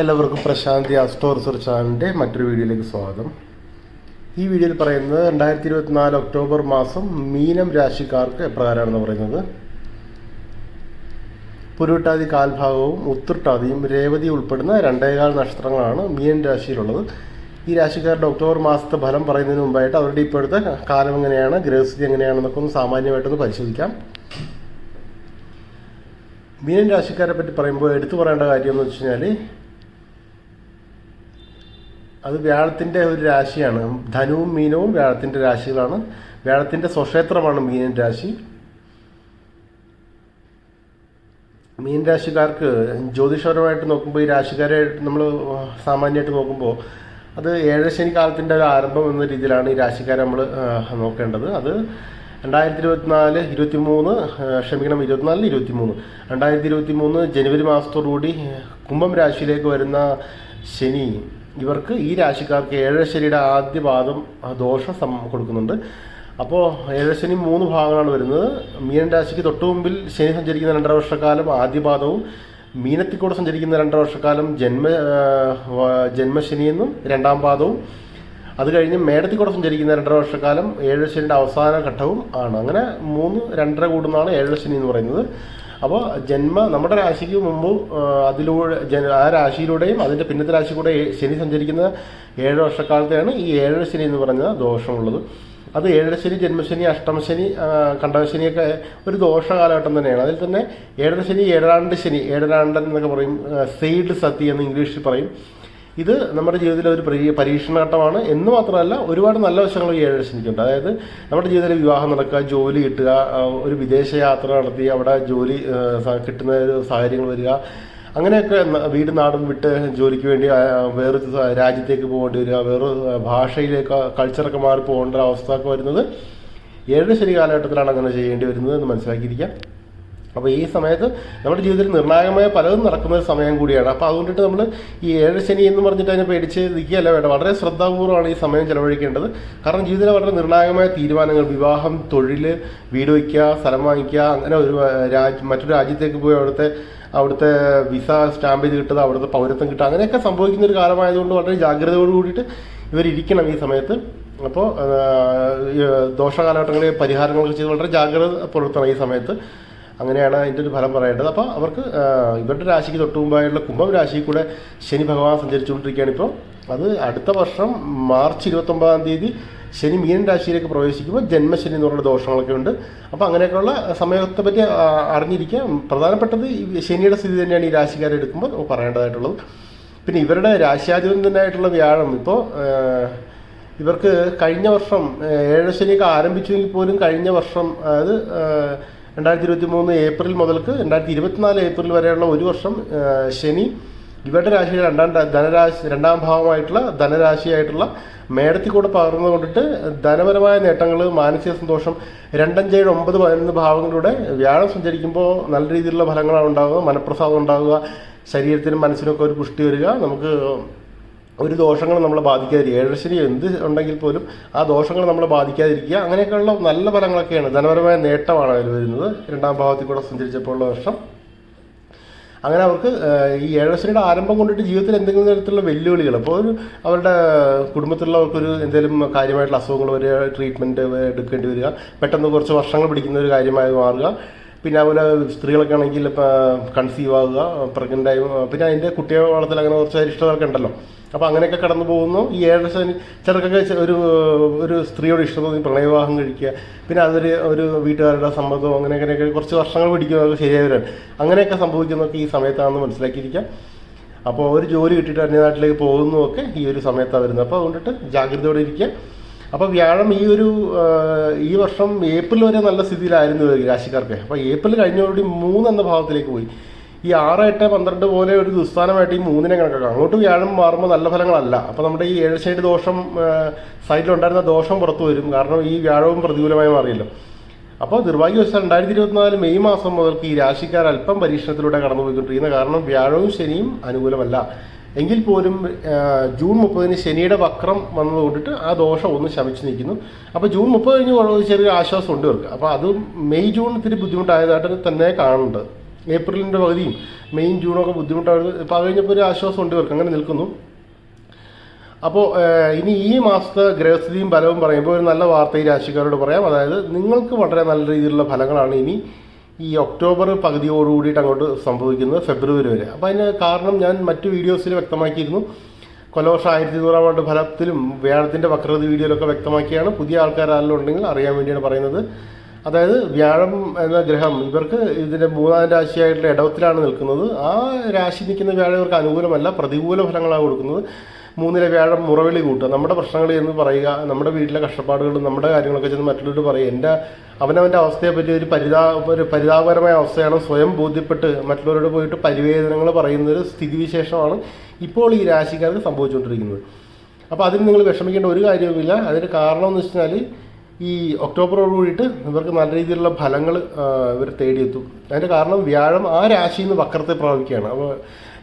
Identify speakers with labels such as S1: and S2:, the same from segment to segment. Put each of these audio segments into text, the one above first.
S1: എല്ലാവർക്കും പ്രശാന്തി ആസ്റ്റോർ റിസർച്ച് ചാനലിന്റെ മറ്റൊരു വീഡിയോയിലേക്ക് സ്വാഗതം. ഈ വീഡിയോയിൽ പറയുന്നത് രണ്ടായിരത്തി ഇരുപത്തിനാല് ഒക്ടോബർ മാസം മീനം രാശിക്കാർക്ക് എപ്രകാരമാണെന്ന് പറയുന്നത്? പുരുട്ടാതി കാൽഭാഗവും ഉത്തുട്ടാതിയും രേവതി ഉൾപ്പെടുന്ന രണ്ടേകാൽ നക്ഷത്രങ്ങളാണ് മീൻ രാശിയിലുള്ളത്. ഈ രാശിക്കാരുടെ ഒക്ടോബർ മാസത്തെ ഫലം പറയുന്നതിന് മുമ്പായിട്ട് അവരുടെ ഇപ്പോഴത്തെ കാലം എങ്ങനെയാണ് ഗ്രഹസ്ഥിതി എങ്ങനെയാണെന്നൊക്കെ ഒന്ന് സാമാന്യമായിട്ടൊന്ന് പരിശോധിക്കാം. മീനൻ രാശിക്കാരെ പറ്റി പറയുമ്പോൾ എടുത്തു പറയേണ്ട കാര്യം എന്ന് വെച്ച് കഴിഞ്ഞാൽ അത് വ്യാഴത്തിന്റെ ഒരു രാശിയാണ്. ധനുവും മീനവും വ്യാഴത്തിന്റെ രാശികളാണ്. വ്യാഴത്തിന്റെ സ്വക്ഷേത്രമാണ് മീനൻ രാശി. മീൻ രാശിക്കാർക്ക് ജ്യോതിഷപരമായിട്ട് നോക്കുമ്പോൾ ഈ രാശിക്കാരെ നമ്മൾ സാമാന്യമായിട്ട് നോക്കുമ്പോൾ അത് ഏഴശനി കാലത്തിന്റെ ഒരു ആരംഭം എന്ന രീതിയിലാണ് ഈ രാശിക്കാരെ നമ്മൾ നോക്കേണ്ടത്. അത് രണ്ടായിരത്തി ഇരുപത്തിനാല് ഇരുപത്തി മൂന്ന് ക്ഷമിക്കണം ഇരുപത്തിനാലിന് ഇരുപത്തി മൂന്ന് രണ്ടായിരത്തി ഇരുപത്തി മൂന്ന് ജനുവരി മാസത്തോടുകൂടി കുംഭം രാശിയിലേക്ക് വരുന്ന ശനി ഇവർക്ക് ഈ രാശിക്കാർക്ക് ഏഴശനിയുടെ ആദ്യ പാദം ദോഷം സം കൊടുക്കുന്നുണ്ട്. അപ്പോൾ ഏഴശനി മൂന്ന് ഭാഗങ്ങളാണ് വരുന്നത്. മീനൻ രാശിക്ക് തൊട്ടു മുമ്പിൽ ശനി സഞ്ചരിക്കുന്ന രണ്ടര വർഷക്കാലം ആദ്യ പാദവും മീനത്തിക്കൂടെ സഞ്ചരിക്കുന്ന രണ്ടര വർഷക്കാലം ജന്മ ജന്മശനിയെന്നും രണ്ടാം പാദവും. അത് കഴിഞ്ഞ് മേടത്തിൽ കൂടെ സഞ്ചരിക്കുന്ന രണ്ടര വർഷക്കാലം ഏഴശനിയുടെ അവസാന ഘട്ടവും ആണ്. അങ്ങനെ മൂന്ന് രണ്ടര കൂടുന്നതാണ് ഏഴശനി എന്ന് പറയുന്നത്. അപ്പോൾ ജന്മ നമ്മുടെ രാശിക്ക് മുമ്പ് അതിലൂടെ ജന ആ രാശിയിലൂടെയും അതിന്റെ പിന്നത്തെ രാശി കൂടെ ശനി സഞ്ചരിക്കുന്ന ഏഴ് വർഷക്കാലത്തെയാണ് ഈ ഏഴര ശനി എന്ന് പറഞ്ഞ ദോഷമുള്ളത്. അത് ഏഴരശനി ജന്മശനി അഷ്ടമശനി കണ്ടകശനിയൊക്കെ ഒരു ദോഷ കാലഘട്ടം തന്നെയാണ്. അതിൽ തന്നെ ഏഴരശനി ഏഴാണ്ട് ശനി ഏഴരാണ്ടൻ എന്നൊക്കെ പറയും സെയ്ഡ് സതി എന്ന് ഇംഗ്ലീഷിൽ പറയും. ഇത് നമ്മുടെ ജീവിതത്തിലെ ഒരു പരീക്ഷണഘട്ടമാണ്. എന്ന് മാത്രമല്ല ഒരുപാട് നല്ല വശങ്ങൾ ഈ ഏഴ് ശനിക്കുണ്ട്. അതായത് നമ്മുടെ ജീവിതത്തിൽ വിവാഹം നടക്കുക ജോലി കിട്ടുക ഒരു വിദേശ യാത്ര നടത്തി അവിടെ ജോലി കിട്ടുന്ന സാഹചര്യങ്ങൾ വരിക അങ്ങനെയൊക്കെ വീട് നാടും വിട്ട് ജോലിക്ക് വേണ്ടി വേറെ രാജ്യത്തേക്ക് പോകേണ്ടി വരിക വേറൊരു ഭാഷയിലേക്ക് കൾച്ചറൊക്കെ മാറി പോകേണ്ട ഒരു അവസ്ഥ ഒക്കെ വരുന്നത് ഏഴ് ശനി കാലഘട്ടത്തിലാണ് അങ്ങനെ ചെയ്യേണ്ടി വരുന്നത് എന്ന് മനസ്സിലാക്കിയിരിക്കാം. അപ്പോൾ ഈ സമയത്ത് നമ്മുടെ ജീവിതത്തിൽ നിർണായകമായ പലതും നടക്കുന്ന ഒരു സമയം കൂടിയാണ്. അപ്പോൾ അതുകൊണ്ടിട്ട് നമ്മൾ ഈ ഏഴ് ശനി എന്ന് പറഞ്ഞിട്ട് അതിനെ പേടിച്ച് നിൽക്കുകയല്ല വേണ്ട. വളരെ ശ്രദ്ധാപൂർവമാണ് ഈ സമയം ചിലവഴിക്കേണ്ടത്. കാരണം ജീവിതത്തിലെ വളരെ നിർണായകമായ തീരുമാനങ്ങൾ വിവാഹം തൊഴിൽ വീട് വയ്ക്കുക സ്ഥലം വാങ്ങിക്കുക അങ്ങനെ ഒരു രാജ്യ മറ്റൊരു രാജ്യത്തേക്ക് പോയി അവിടുത്തെ അവിടുത്തെ വിസ സ്റ്റാമ്പ് ചെയ്ത് കിട്ടുക അവിടുത്തെ പൗരത്വം കിട്ടുക അങ്ങനെയൊക്കെ സംഭവിക്കുന്ന ഒരു കാലമായതുകൊണ്ട് വളരെ ജാഗ്രതയോട് കൂടിയിട്ട് ഇവരിരിക്കണം ഈ സമയത്ത്. അപ്പോൾ ദോഷകാലഘട്ടങ്ങളിൽ പരിഹാരങ്ങളൊക്കെ ചെയ്ത് വളരെ ജാഗ്രത പുലർത്തണം ഈ സമയത്ത്. അങ്ങനെയാണ് അതിന്റെ ഒരു ഫലം പറയേണ്ടത്. അപ്പോൾ അവർക്ക് ഇവരുടെ രാശിക്ക് തൊട്ട് മുമ്പായുള്ള കുംഭം രാശിയിൽ കൂടെ ശനി ഭഗവാൻ സഞ്ചരിച്ചുകൊണ്ടിരിക്കുകയാണ് ഇപ്പോൾ. അത് അടുത്ത വർഷം മാർച്ച് ഇരുപത്തൊമ്പതാം തീയതി ശനി മീനൻ രാശിയിലേക്ക് പ്രവേശിക്കുമ്പോൾ ജന്മശനി എന്ന് പറയുന്ന ദോഷങ്ങളൊക്കെ ഉണ്ട്. അപ്പോൾ അങ്ങനെയൊക്കെയുള്ള സമയത്തെ പറ്റി അറിഞ്ഞിരിക്കുക. പ്രധാനപ്പെട്ടത് ഈ ശനിയുടെ സ്ഥിതി തന്നെയാണ് ഈ രാശിക്കാരെ എടുക്കുമ്പോൾ പറയേണ്ടതായിട്ടുള്ളത്. പിന്നെ ഇവരുടെ രാശിയാധിപൻ തന്നെ ആയിട്ടുള്ള വ്യാഴം ഇപ്പോൾ ഇവർക്ക് കഴിഞ്ഞ വർഷം ഏഴ് ശനിയൊക്കെ ആരംഭിച്ചുവെങ്കിൽ പോലും കഴിഞ്ഞ വർഷം അതായത് രണ്ടായിരത്തി ഇരുപത്തി മൂന്ന് ഏപ്രിൽ മുതൽക്ക് രണ്ടായിരത്തി ഇരുപത്തിനാല് ഏപ്രിൽ വരെയുള്ള ഒരു വർഷം ശനി ഇവരുടെ രാശിയുടെ രണ്ടാം ധനരാശി രണ്ടാം ഭാവമായിട്ടുള്ള ധനരാശിയായിട്ടുള്ള മേടത്തിൽ കൂടെ പകർന്നു കൊണ്ടിട്ട് ധനപരമായ നേട്ടങ്ങൾ മാനസിക സന്തോഷം രണ്ടഞ്ചേഴ് ഒമ്പത് പതിനൊന്ന് ഭാവങ്ങളിലൂടെ വ്യാഴം സഞ്ചരിക്കുമ്പോൾ നല്ല രീതിയിലുള്ള ഫലങ്ങളാണ് ഉണ്ടാകുക മനപ്രസാദം ഉണ്ടാകുക ശരീരത്തിനും മനസ്സിനൊക്കെ ഒരു പുഷ്ടി വരിക നമുക്ക് ഒരു ദോഷങ്ങൾ നമ്മളെ ബാധിക്കാതിരിക്കുക. ഏഴരശനി എന്ത് ഉണ്ടെങ്കിൽ പോലും ആ ദോഷങ്ങൾ നമ്മളെ ബാധിക്കാതിരിക്കുക. അങ്ങനെയൊക്കെയുള്ള നല്ല ഫലങ്ങളൊക്കെയാണ്. ധനപരമായ നേട്ടമാണ് അതിൽ വരുന്നത്. രണ്ടാം ഭാവത്തിൽ കൂടെ സഞ്ചരിച്ചപ്പോൾ ഉള്ള വർഷം. അങ്ങനെ അവർക്ക് ഈ ഏഴരശനിയുടെ ആരംഭം കൊണ്ടിട്ട് ജീവിതത്തിൽ എന്തെങ്കിലും തരത്തിലുള്ള വെല്ലുവിളികൾ. അപ്പോൾ ഒരു അവരുടെ കുടുംബത്തിലുള്ളവർക്കൊരു എന്തെങ്കിലും കാര്യമായിട്ടുള്ള അസുഖങ്ങൾ വരിക ട്രീറ്റ്മെന്റ് എടുക്കേണ്ടി വരിക പെട്ടെന്ന് കുറച്ച് വർഷങ്ങൾ പിടിക്കുന്ന ഒരു കാര്യമായി മാറുക. പിന്നെ അതുപോലെ സ്ത്രീകളൊക്കെ ആണെങ്കിൽ കൺസീവ് ആവുക പ്രഗ്നന്റ് ആയി പിന്നെ അതിന്റെ കുട്ടിയെ വളർത്തൽ അങ്ങനെ കുറച്ച് അരിഷ്ടതകളൊക്കെ ഉണ്ടല്ലോ. അപ്പോൾ അങ്ങനെയൊക്കെ കടന്നു പോകുന്നു. ഈ ഏഴര ശനി ചിലർക്കൊക്കെ ഒരു ഒരു സ്ത്രീയോട് ഇഷ്ടം തോന്നി പ്രണയവിവാഹം കഴിക്കുക. പിന്നെ അതൊരു ഒരു വീട്ടുകാരുടെ സമ്മതവും അങ്ങനെ അങ്ങനെയൊക്കെ കുറച്ച് വർഷങ്ങൾ പിടിക്കുന്നതൊക്കെ ശരിയായവരാണ്. അങ്ങനെയൊക്കെ സംഭവിക്കുന്നതൊക്കെ ഈ സമയത്താണെന്ന് മനസ്സിലാക്കിയിരിക്കാം. അപ്പോൾ ഒരു ജോലി കിട്ടിയിട്ട് അന്യനാട്ടിലേക്ക് പോകുന്നതൊക്കെ ഈ ഒരു സമയത്താണ് വരുന്നത്. അപ്പോൾ അതുകൊണ്ടിട്ട് ജാഗ്രതയോടെ ഇരിക്കുക. അപ്പോൾ വ്യാഴം ഈ ഒരു ഈ വർഷം ഏപ്രിൽ വരെ നല്ല സ്ഥിതിയിലായിരുന്നു രാശിക്കാർക്ക്. അപ്പോൾ ഏപ്രിൽ കഴിഞ്ഞോടി മൂന്നെന്ന ഭാവത്തിലേക്ക് പോയി. ഈ ആറ് എട്ട് പന്ത്രണ്ട് പോലെ ഒരു ദുസ്ഥാനമായിട്ട് ഈ മൂന്നിനെ കണക്കാക്കാം. അങ്ങോട്ട് വ്യാഴം മാറുമ്പോൾ നല്ല ഫലങ്ങളല്ല. അപ്പോൾ നമ്മുടെ ഈ ഏഴ് സൈഡ് ദോഷം സൈഡിലുണ്ടായിരുന്ന ദോഷം പുറത്തു വരും. കാരണം ഈ വ്യാഴവും പ്രതികൂലമായി മാറിയല്ലോ. അപ്പോൾ നിർഭാഗ്യവശാൽ രണ്ടായിരത്തി ഇരുപത്തിനാല് മെയ് മാസം മുതൽക്ക് ഈ രാശിക്കാർ അല്പം പരീക്ഷണത്തിലൂടെ കടന്നുപോയിക്കൊണ്ടിരിക്കുന്നത് കാരണം വ്യാഴവും ശനിയും അനുകൂലമല്ല. എങ്കിൽ പോലും ജൂൺ മുപ്പതിന് ശനിയുടെ വക്രം വന്നതുകൊണ്ടിട്ട് ആ ദോഷം ഒന്ന് ശമിച്ചു നിൽക്കുന്നു. അപ്പോൾ ജൂൺ മുപ്പത് കഴിഞ്ഞ് ചെറിയ ആശ്വാസം ഉണ്ട് ഇവർക്ക്. അപ്പോൾ അത് മെയ് ജൂൺ ഇത്തിരി ബുദ്ധിമുട്ടായതായിട്ട് തന്നെ കാണുന്നുണ്ട്. ഏപ്രിലിന്റെ പകുതിയും മെയിൻ ജൂണൊക്കെ ബുദ്ധിമുട്ടാണ്. ഇപ്പോൾ അത് കഴിഞ്ഞപ്പോൾ ഒരു ആശ്വാസം ഉണ്ട് ഇവർക്ക്. അങ്ങനെ നിൽക്കുന്നു. അപ്പോൾ ഇനി ഈ മാസത്തെ ഗ്രഹസ്ഥിതിയും ഫലവും പറയുമ്പോൾ ഒരു നല്ല വാർത്ത ഈ രാശിക്കാരോട് പറയാം. അതായത് നിങ്ങൾക്ക് വളരെ നല്ല രീതിയിലുള്ള ഫലങ്ങളാണ് ഇനി ഈ ഒക്ടോബർ പകുതിയോട് കൂടിയിട്ട് അങ്ങോട്ട് സംഭവിക്കുന്നത് ഫെബ്രുവരി വരെ. അപ്പോൾ അതിന് കാരണം ഞാൻ മറ്റു വീഡിയോസിൽ വ്യക്തമാക്കിയിരുന്നു. കൊലവർഷം ആയിരത്തി നൂറാം ആണ്ട് ഫലത്തിലും വ്യാഴത്തിന്റെ വക്രത വീഡിയോയിലൊക്കെ വ്യക്തമാക്കിയാണ്. പുതിയ ആൾക്കാരെല്ലാം ഉണ്ടെങ്കിൽ അറിയാൻ വേണ്ടിയാണ് പറയുന്നത്. അതായത് വ്യാഴം എന്ന ഗ്രഹം ഇവർക്ക് ഇതിന്റെ മൂന്നാം രാശിയായിട്ടുള്ള ഇടവത്തിലാണ് നിൽക്കുന്നത്. ആ രാശി നിൽക്കുന്ന വ്യാഴം ഇവർക്ക് അനുകൂലമല്ല പ്രതികൂല ഫലങ്ങളാണ് കൊടുക്കുന്നത്. മൂന്നിലെ വ്യാഴം മുറവിളി കൂട്ടുക. നമ്മുടെ പ്രശ്നങ്ങൾ എന്ന് പറയുക നമ്മുടെ വീട്ടിലെ കഷ്ടപ്പാടുകളും നമ്മുടെ കാര്യങ്ങളൊക്കെ ചെന്ന് മറ്റുള്ളവരോട് പറയുക. എന്റെ അവനവന്റെ അവസ്ഥയെ പറ്റി ഒരു പരിതാ ഒരു പരിതാപകരമായ അവസ്ഥയാണ് സ്വയം ബോധ്യപ്പെട്ട് മറ്റുള്ളവരോട് പോയിട്ട് പരിവേദനങ്ങൾ പറയുന്ന ഒരു സ്ഥിതിവിശേഷമാണ് ഇപ്പോൾ ഈ രാശിക്കാർക്ക് സംഭവിച്ചുകൊണ്ടിരിക്കുന്നത്. അപ്പോൾ അതിന് നിങ്ങൾ വിഷമിക്കേണ്ട ഒരു കാര്യവുമില്ല. അതിന് കാരണം എന്ന് വെച്ചാൽ ഈ ഒക്ടോബറോട് കൂടിയിട്ട് ഇവർക്ക് നല്ല രീതിയിലുള്ള ഫലങ്ങൾ ഇവർ തേടിയെത്തും. അതിന്റെ കാരണം വ്യാഴം ആ രാശിയിൽ നിന്ന് വക്രത്തെ പ്രാപിക്കുകയാണ് അപ്പോൾ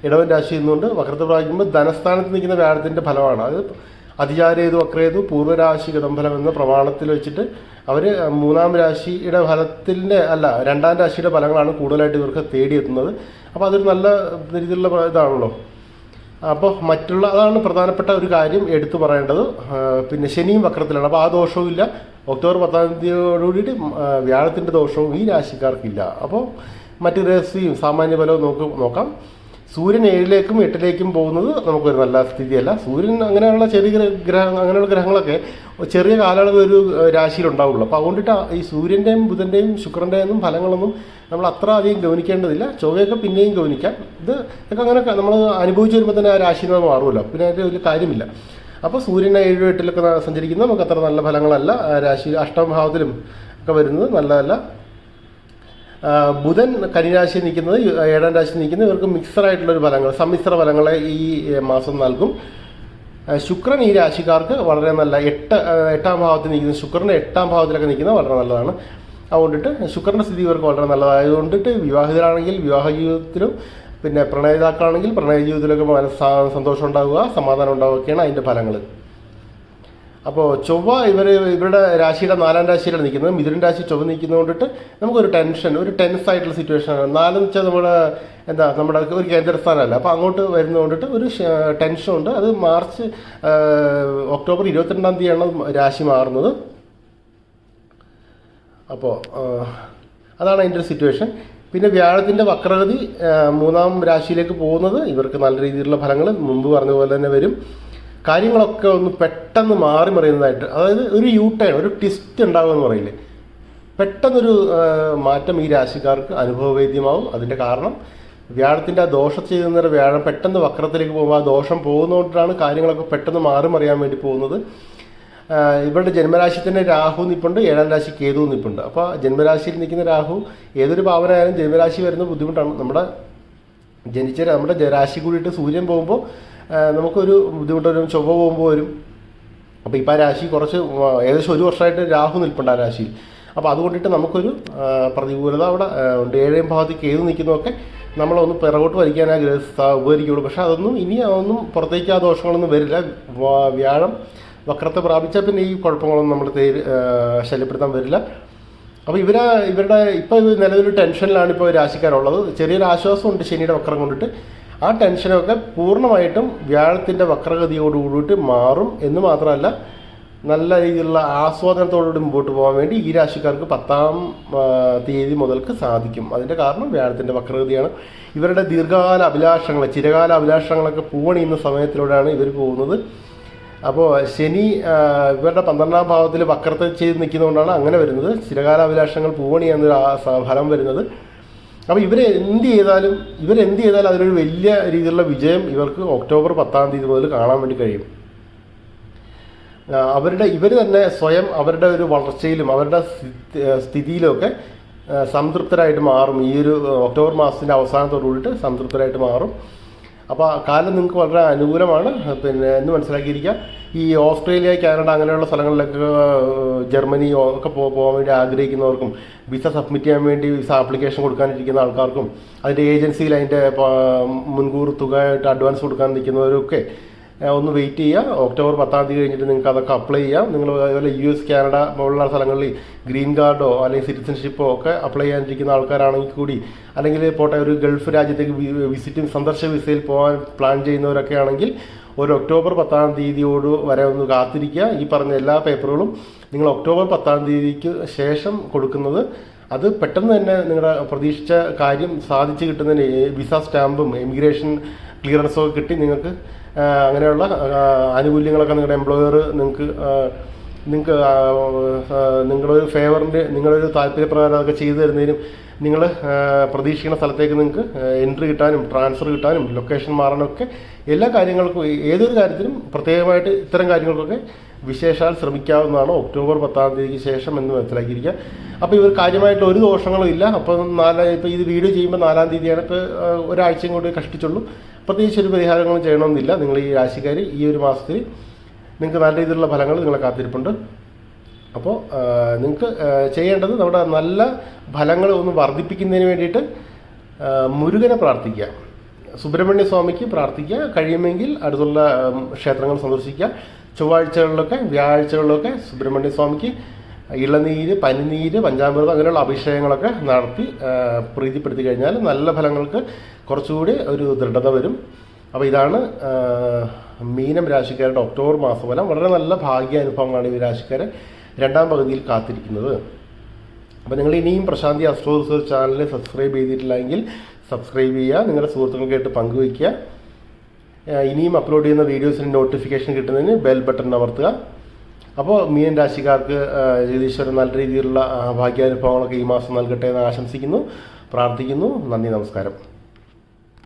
S1: ഇടവൻ രാശി എന്നുകൊണ്ട് വക്രത്തെ പ്രാപിക്കുമ്പോൾ ധനസ്ഥാനത്ത് നിൽക്കുന്ന വ്യാഴത്തിന്റെ ഫലമാണ്. അത് അതിചാരേതു വക്രേതു പൂർവരാശി ഗതംഫലം എന്ന പ്രമാണത്തിൽ വെച്ചിട്ട് അവർ മൂന്നാം രാശിയുടെ ഫലത്തിന്റെ അല്ല രണ്ടാം രാശിയുടെ ഫലങ്ങളാണ് കൂടുതലായിട്ട് ഇവർക്ക് തേടിയെത്തുന്നത്. അപ്പോൾ അതൊരു നല്ല രീതിയിലുള്ള ഇതാണല്ലോ. അപ്പോൾ മറ്റുള്ള അതാണ് പ്രധാനപ്പെട്ട ഒരു കാര്യം എടുത്തു പറയേണ്ടത്. പിന്നെ ശനിയും വക്രത്തിലാണ്. അപ്പോൾ ആ ദോഷവും ഇല്ല. ഒക്ടോബർ പത്താം തീയതിയോടുകൂടിയിട്ട് വ്യാഴത്തിന്റെ ദോഷവും ഈ രാശിക്കാർക്കില്ല. അപ്പോൾ മറ്റ് രഹസ്യവും സാമാന്യ ഫലവും നോക്ക് നോക്കാം. സൂര്യൻ ഏഴിലേക്കും എട്ടിലേക്കും പോകുന്നത് നമുക്കൊരു നല്ല സ്ഥിതിയല്ല. സൂര്യൻ അങ്ങനെയുള്ള ചെറിയ ഗ്രഹ അങ്ങനെയുള്ള ഗ്രഹങ്ങളൊക്കെ ചെറിയ കാലയളവ് ഒരു രാശിയിലുണ്ടാവുള്ളൂ അപ്പോൾ അതുകൊണ്ടിട്ട് ഈ സൂര്യന്റെയും ബുധന്റെയും ശുക്രന്റെയും ഒന്നും ഫലങ്ങളൊന്നും നമ്മൾ അത്ര അധികം ഗവനിക്കേണ്ടതില്ല ചൊവ്വയൊക്കെ പിന്നെയും ഗവനിക്കാം ഇത് ഒക്കെ അങ്ങനെ നമ്മൾ അനുഭവിച്ചു വരുമ്പോൾ തന്നെ ആ രാശിയിൽ മാറുമല്ലോ. പിന്നെ അതിന്റെ ഒരു കാര്യമില്ല. അപ്പോൾ സൂര്യനെ ഏഴ് എട്ടിലൊക്കെ സഞ്ചരിക്കുന്നത് നമുക്ക് അത്ര നല്ല ഫലങ്ങളല്ല. രാശി അഷ്ടമഭാവത്തിലും ഒക്കെ വരുന്നത് നല്ലതല്ല. ബുധൻ കനിരാശി നിൽക്കുന്നത് ഏഴാം രാശി നിൽക്കുന്നത് ഇവർക്ക് മിക്സഡ് ആയിട്ടുള്ള ഫലങ്ങൾ സമ്മിശ്ര ഫലങ്ങളെ ഈ മാസം നൽകും. ശുക്രൻ ഈ രാശിക്കാർക്ക് വളരെ നല്ല എട്ട് എട്ടാം ഭാവത്തിൽ നിൽക്കുന്ന ശുക്രന്റെ എട്ടാം ഭാവത്തിലൊക്കെ നിൽക്കുന്നത് വളരെ നല്ലതാണ്. അതുകൊണ്ടിട്ട് ശുക്രന്റെ സ്ഥിതി ഇവർക്ക് വളരെ നല്ലതായതുകൊണ്ടിട്ട് വിവാഹിതരാണെങ്കിൽ വിവാഹ ജീവിതത്തിലും പിന്നെ പ്രണയിതാക്കളാണെങ്കിൽ പ്രണയ ജീവിതത്തിലൊക്കെ സന്തോഷം ഉണ്ടാവുക സമാധാനം ഉണ്ടാവുകയൊക്കെയാണ് അതിന്റെ ഫലങ്ങൾ അപ്പോൾ ചൊവ്വ ഇവർ ഇവരുടെ രാശിയുടെ നാലാം രാശിയിലാണ് നിൽക്കുന്നത് മിഥുൻ രാശി ചൊവ്വ നിൽക്കുന്നത് കൊണ്ടിട്ട് നമുക്കൊരു ടെൻഷൻ ഒരു ടെൻസ് ആയിട്ടുള്ള സിറ്റുവേഷനാണ് നാലെന്ന് വെച്ചാൽ നമ്മുടെ എന്താ നമ്മുടെ ഒരു കേന്ദ്രസ്ഥാനമല്ല. അപ്പോൾ അങ്ങോട്ട് വരുന്നത് കൊണ്ടിട്ട് ഒരു ടെൻഷനുണ്ട് അത് മാർച്ച് ഒക്ടോബർ ഇരുപത്തിരണ്ടാം തീയതിയാണ് രാശി മാറുന്നത്. അപ്പോൾ അതാണ് അതിന്റെ ഒരു സിറ്റുവേഷൻ പിന്നെ വ്യാഴത്തിന്റെ വക്രഗതി മൂന്നാം രാശിയിലേക്ക് പോകുന്നത്. ഇവർക്ക് നല്ല രീതിയിലുള്ള ഫലങ്ങൾ മുമ്പ് പറഞ്ഞ പോലെ തന്നെ വരും. കാര്യങ്ങളൊക്കെ ഒന്ന് പെട്ടെന്ന് മാറി മറിയുന്നതായിട്ട് അതായത് ഒരു യൂ ടേൺ ഒരു ട്വിസ്റ്റ് ഉണ്ടാകുമെന്ന് പറയില്ലേ? പെട്ടെന്നൊരു മാറ്റം ഈ രാശിക്കാർക്ക് അനുഭവവേദ്യമാവും. അതിന്റെ കാരണം വ്യാഴത്തിന്റെ ആ ദോഷം ചെയ്യുന്ന വ്യാഴം പെട്ടെന്ന് വക്രത്തിലേക്ക് പോകുമ്പോൾ ആ ദോഷം പോകുന്നതുകൊണ്ടാണ് കാര്യങ്ങളൊക്കെ പെട്ടെന്ന് മാറി മറിയാൻ വേണ്ടി പോകുന്നത്. ഇവരുടെ ജന്മരാശി തന്നെ രാഹു നിൽപ്പുണ്ട് ഏഴാം രാശി കേതു നിൽപ്പുണ്ട് അപ്പോൾ ജന്മരാശിയിൽ നിൽക്കുന്ന രാഹു ഏതൊരു ഭാവനായാലും ജന്മരാശി വരുന്ന ബുദ്ധിമുട്ടാണ്. നമ്മുടെ ജനിച്ച നമ്മുടെ രാശി കൂടിയിട്ട് സൂര്യൻ പോകുമ്പോൾ നമുക്കൊരു ബുദ്ധിമുട്ട് വരും ചൊവ്വ പോകുമ്പോൾ വരും. അപ്പോൾ ഇപ്പോൾ ആ രാശി കുറച്ച് ഏകദേശം ഒരു വർഷമായിട്ട് രാഹു നിൽപ്പുണ്ട് ആ രാശിയിൽ. അപ്പോൾ അതുകൊണ്ടിട്ട് നമുക്കൊരു പ്രതികൂലത അവിടെ ഉണ്ട്. ഏഴേം ഭാഗത്ത് കേതു നിൽക്കുന്നതൊക്കെ നമ്മളൊന്ന് പിറകോട്ട് ആ ഗ്രഹസ്ഥ ഉപകരിക്കുള്ളൂ. പക്ഷേ അതൊന്നും ഇനി അതൊന്നും പുറത്തേക്ക് ആ ദോഷങ്ങളൊന്നും വരില്ല. വ്യാഴം വക്രത്തെ പ്രാപിച്ചാൽ പിന്നെ ഈ കുഴപ്പങ്ങളൊന്നും നമ്മൾ തേര് ശല്യപ്പെടുത്താൻ വരില്ല. അപ്പോൾ ഇവർ ഇവരുടെ ഇപ്പോൾ നിലവിൽ ടെൻഷനിലാണ് ഇപ്പോൾ രാശിക്കാരുള്ളത്. ചെറിയൊരു ആശ്വാസമുണ്ട് ശനിയുടെ വക്രം കൊണ്ടിട്ട്. ആ ടെൻഷനൊക്കെ പൂർണമായിട്ടും വ്യാഴത്തിന്റെ വക്രഗതിയോട് കൂടിയിട്ട് മാറും എന്ന് മാത്രമല്ല നല്ല രീതിയിലുള്ള ആസ്വാദനത്തോടുകൂടി മുമ്പോട്ട് പോകാൻ വേണ്ടി ഈ രാശിക്കാർക്ക് പത്താം തീയതി മുതൽക്ക് സാധിക്കും. അതിന്റെ കാരണം വ്യാഴത്തിന്റെ വക്രഗതിയാണ്. ഇവരുടെ ദീർഘകാല അഭിലാഷങ്ങൾ ചിരകാല അഭിലാഷങ്ങളൊക്കെ പൂവണിയുന്ന സമയത്തിലൂടെയാണ് ഇവർ പോകുന്നത്. അപ്പോൾ ശനി ഇവരുടെ പന്ത്രണ്ടാം ഭാവത്തിൽ വക്രത്തെ ചെയ്ത് നിൽക്കുന്നതുകൊണ്ടാണ് അങ്ങനെ വരുന്നത്. ചിരകാലാഭിലാഷങ്ങൾ പൂവണി എന്നൊരു ഫലം വരുന്നത്. അപ്പോൾ ഇവർ എന്ത് ചെയ്താലും ഇവർ ഇവരെന്ത് ചെയ്താലും അതിനൊരു വലിയ രീതിയിലുള്ള വിജയം ഇവർക്ക് ഒക്ടോബർ പത്താം തീയതി മുതൽ കാണാൻ വേണ്ടി കഴിയും. അവരുടെ ഇവർ തന്നെ സ്വയം അവരുടെ ഒരു വളർച്ചയിലും അവരുടെ സ്ഥിതിയിലുമൊക്കെ സംതൃപ്തരായിട്ട് മാറും. ഈ ഒരു ഒക്ടോബർ മാസത്തിന്റെ അവസാനത്തോടു കൂടിയിട്ട് സംതൃപ്തരായിട്ട് മാറും. അപ്പോൾ കാലം നിങ്ങൾക്ക് വളരെ അനുകൂലമാണ്. പിന്നെ എന്ന് മനസ്സിലാക്കിയിരിക്കുക ഈ ഓസ്ട്രേലിയ കാനഡ അങ്ങനെയുള്ള സ്ഥലങ്ങളിലൊക്കെ ജർമ്മനി ഒക്കെ പോകാൻ വേണ്ടി ആഗ്രഹിക്കുന്നവർക്കും വിസ സബ്മിറ്റ് ചെയ്യാൻ വേണ്ടി വിസ ആപ്ലിക്കേഷൻ കൊടുക്കാനിരിക്കുന്ന ആൾക്കാർക്കും അതിന്റെ ഏജൻസിയിൽ അതിന്റെ മുൻകൂർ തുകയായിട്ട് അഡ്വാൻസ് കൊടുക്കാൻ നിൽക്കുന്നവരൊക്കെ ഒന്ന് വെയിറ്റ് ചെയ്യുക. ഒക്ടോബർ പത്താം തീയതി കഴിഞ്ഞിട്ട് നിങ്ങൾക്ക് അതൊക്കെ അപ്ലൈ ചെയ്യാം. നിങ്ങൾ അതുപോലെ യു എസ് കാനഡ പോലുള്ള സ്ഥലങ്ങളിൽ ഗ്രീൻ കാർഡോ അല്ലെങ്കിൽ സിറ്റിസൺഷിപ്പോ ഒക്കെ അപ്ലൈ ചെയ്യാനിരിക്കുന്ന ആൾക്കാരാണെങ്കിൽ കൂടി അല്ലെങ്കിൽ പോട്ടെ ഒരു ഗൾഫ് രാജ്യത്തേക്ക് വിസിറ്റിംഗ് സന്ദർശന വിസയിൽ പോകാൻ പ്ലാൻ ചെയ്യുന്നവരൊക്കെ ആണെങ്കിൽ ഒരു ഒക്ടോബർ പത്താം തീയതിയോട് വരെ ഒന്ന് കാത്തിരിക്കുക. ഈ പറഞ്ഞ എല്ലാ പേപ്പറുകളും നിങ്ങൾ ഒക്ടോബർ പത്താം തീയതിക്ക് ശേഷം കൊടുക്കുന്നത് അത് പെട്ടെന്ന് തന്നെ നിങ്ങളുടെ പ്രതീക്ഷിച്ച കാര്യം സാധിച്ചു കിട്ടുന്നതിന് വിസ സ്റ്റാമ്പും ഇമിഗ്രേഷൻ ക്ലിയറൻസും ഒക്കെ കിട്ടി നിങ്ങൾക്ക് അങ്ങനെയുള്ള ആനുകൂല്യങ്ങളൊക്കെ നിങ്ങളുടെ എംപ്ലോയർ നിങ്ങൾക്ക് നിങ്ങൾക്ക് ഒരു ഫേവറിന്റെ നിങ്ങളൊരു താല്പര്യപ്രകാരം അതൊക്കെ ചെയ്തു തരുന്നതിനും നിങ്ങൾ പ്രതീക്ഷിക്കുന്ന സ്ഥലത്തേക്ക് നിങ്ങൾക്ക് എൻട്രി കിട്ടാനും ട്രാൻസ്ഫർ കിട്ടാനും ലൊക്കേഷൻ മാറാനൊക്കെ എല്ലാ കാര്യങ്ങൾക്കും ഏതൊരു കാര്യത്തിനും പ്രത്യേകമായിട്ട് ഇത്തരം കാര്യങ്ങൾക്കൊക്കെ വിശേഷാൽ ശ്രമിക്കാവുന്നതാണ് ഒക്ടോബർ പത്താം തീയതിക്ക് ശേഷം എന്ന് മനസ്സിലാക്കിയിരിക്കുക. അപ്പോൾ ഇവർ കാര്യമായിട്ട് ഒരു ദോഷങ്ങളും ഇല്ല. അപ്പോൾ നാലാം ഇപ്പോൾ ഇത് വീഡിയോ ചെയ്യുമ്പോൾ നാലാം തീയതിയാണ് ഇപ്പോൾ ഒരാഴ്ചയും കൂടി കഷ്ടിച്ചുള്ളൂ. പ്രത്യേകിച്ച് ഒരു പരിഹാരങ്ങളും ചെയ്യണമെന്നില്ല. നിങ്ങൾ ഈ രാശിക്കാർ ഈ ഒരു മാസത്തിൽ നിങ്ങൾക്ക് നല്ല രീതിയിലുള്ള ഫലങ്ങൾ നിങ്ങളെ കാത്തിരിപ്പുണ്ട്. അപ്പോൾ നിങ്ങൾക്ക് ചെയ്യേണ്ടത് നമ്മുടെ നല്ല ഫലങ്ങൾ ഒന്ന് വർദ്ധിപ്പിക്കുന്നതിന് വേണ്ടിയിട്ട് മുരുകനെ പ്രാർത്ഥിക്കുക. സുബ്രഹ്മണ്യ സ്വാമിക്ക് പ്രാർത്ഥിക്കുക. കഴിയുമെങ്കിൽ അടുത്തുള്ള ക്ഷേത്രങ്ങൾ സന്ദർശിക്കുക. ചൊവ്വാഴ്ചകളിലൊക്കെ വ്യാഴാഴ്ചകളിലൊക്കെ സുബ്രഹ്മണ്യ സ്വാമിക്ക് ഇളനീര് പനിനീര് പഞ്ചാമൃതം അങ്ങനെയുള്ള അഭിഷേകങ്ങളൊക്കെ നടത്തി പ്രീതിപ്പെടുത്തി കഴിഞ്ഞാൽ നല്ല ഫലങ്ങൾക്ക് കുറച്ചുകൂടി ഒരു ദൃഢത വരും. അപ്പോൾ ഇതാണ് മീനം രാശിക്കാരുടെ ഒക്ടോബർ മാസഫലം വളരെ നല്ല ഭാഗ്യാനുഭവങ്ങളാണ് ഈ രാശിക്കാരെ രണ്ടാം പകുതിയിൽ കാത്തിരിക്കുന്നത്. അപ്പോൾ നിങ്ങൾ ഇനിയും Prashanthi astro research channel subscribe ചെയ്തിട്ടില്ലെങ്കിൽ സബ്സ്ക്രൈബ് ചെയ്യുക നിങ്ങളുടെ സുഹൃത്തുക്കൾക്കായിട്ട് പങ്കുവയ്ക്കുക. ഇനിയും അപ്ലോഡ് ചെയ്യുന്ന വീഡിയോസിന് നോട്ടിഫിക്കേഷൻ കിട്ടുന്നതിന് ബെൽ ബട്ടൺ അമർത്തുക. അപ്പോൾ മീൻ രാശിക്കാർക്ക് ജഗതീശ്വരൻ നല്ല രീതിയിലുള്ള ഭാഗ്യാനുഭവങ്ങളൊക്കെ ഈ മാസം നൽകട്ടെ എന്ന് ആശംസിക്കുന്നു പ്രാർത്ഥിക്കുന്നു. നന്ദി നമസ്കാരം.